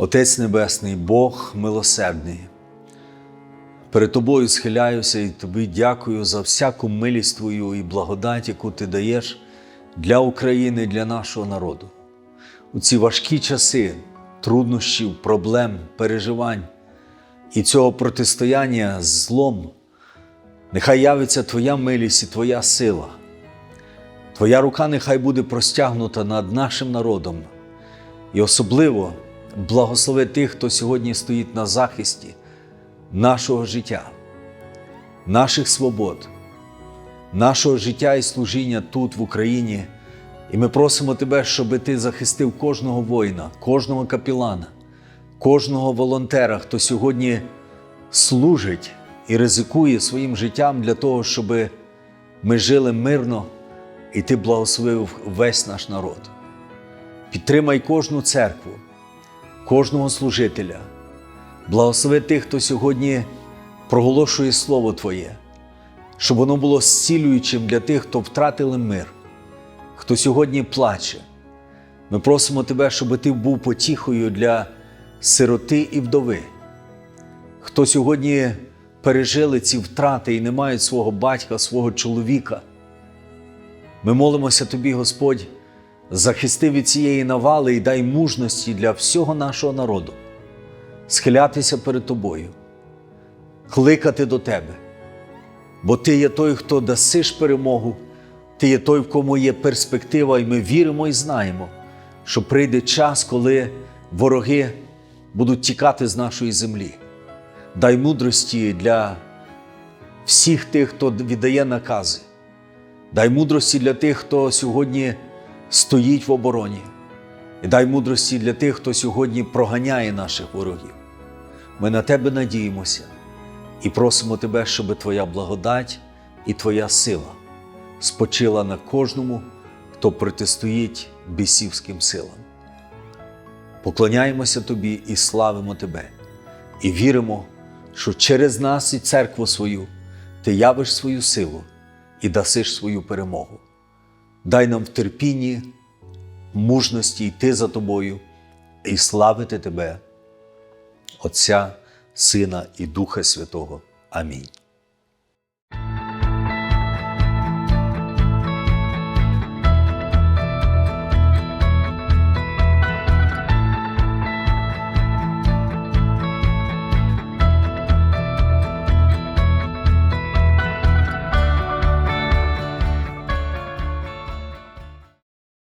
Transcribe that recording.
Отець Небесний, Бог милосердний. Перед тобою схиляюся і тобі дякую за всяку милість Твою і благодать, яку ти даєш для України, для нашого народу. У ці важкі часи труднощів, проблем, переживань і цього протистояння з злом, нехай явиться Твоя милість і Твоя сила. Твоя рука нехай буде простягнута над нашим народом. І особливо благослови тих, хто сьогодні стоїть на захисті нашого життя, наших свобод, нашого життя і служіння тут, в Україні. І ми просимо Тебе, щоб Ти захистив кожного воїна, кожного капілана, кожного волонтера, хто сьогодні служить і ризикує своїм життям для того, щоб ми жили мирно і Ти благословив весь наш народ. Підтримай кожну церкву, кожного служителя, благослови тих, хто сьогодні проголошує Слово Твоє, щоб воно було зцілюючим для тих, хто втратили мир, хто сьогодні плаче. Ми просимо Тебе, щоб Ти був потіхою для сироти і вдови, хто сьогодні пережили ці втрати і не мають свого батька, свого чоловіка. Ми молимося Тобі, Господь, захисти від цієї навали і дай мужності для всього нашого народу, схилятися перед Тобою, кликати до Тебе. Бо Ти є той, хто дасиш перемогу, Ти є той, в кому є перспектива, і ми віримо і знаємо, що прийде час, коли вороги будуть тікати з нашої землі. Дай мудрості для всіх тих, хто віддає накази. Дай мудрості для тих, хто сьогодні стоїть в обороні. І дай мудрості для тих, хто сьогодні проганяє наших ворогів. Ми на тебе надіємося і просимо Тебе, щоб Твоя благодать і Твоя сила спочила на кожному, хто протистоїть бісівським силам. Поклоняємося Тобі і славимо Тебе, і віримо, що через нас і церкву свою Ти явиш свою силу і дасиш свою перемогу. Дай нам в терпінні, мужності йти за тобою і славити Тебе, Отця, Сина і Духа Святого. Амінь.